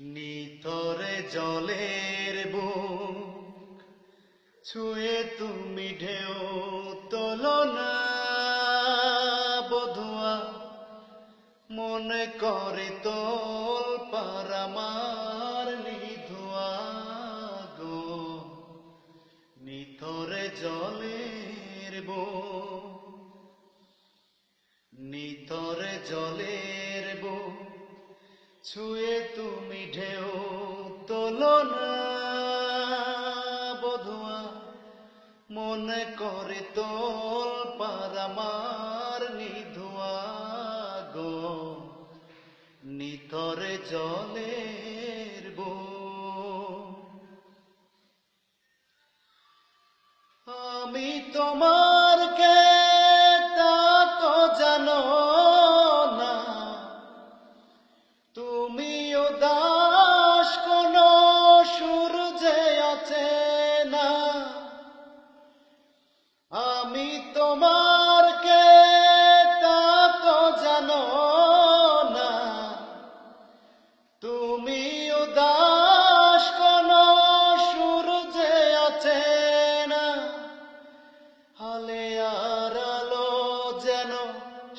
নিতরে জলের বুক, ছুঁয়ে তুমি ঢেউ তোলো না বধুয়া। মনে করে তোল পারামার নিধুয়া গো। নিতরে জলের বুক নিতরে জলের ছুঁয়ে তুমি ঢেউ তোলো না, বধুয়া। মনে করে তোল পারামার নিধুয়া গো। নিতরে জলের বুক আমি তোমার তুমিও দাস কোন সূর্যে আছে না। হালে আর আলো যেন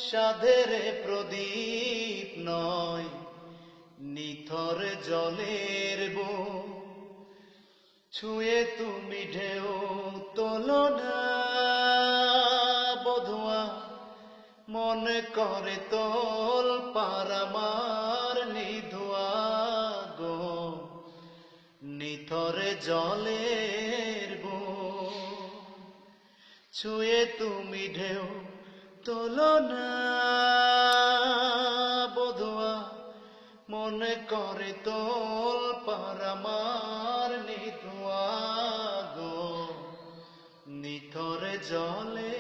সাধের প্রদীপ নয়, নিথর জলের বো ছুঁয়ে তুমি ঢেউ তোলো না, বধুয়া, মনে করে তোল পারামার। নিথরে জলের ছুঁয়ে তুমি ঢেউ তোলো না, বধুয়া। মনে করে তোল পারামার নিধুয়া গো। নিথরে জলে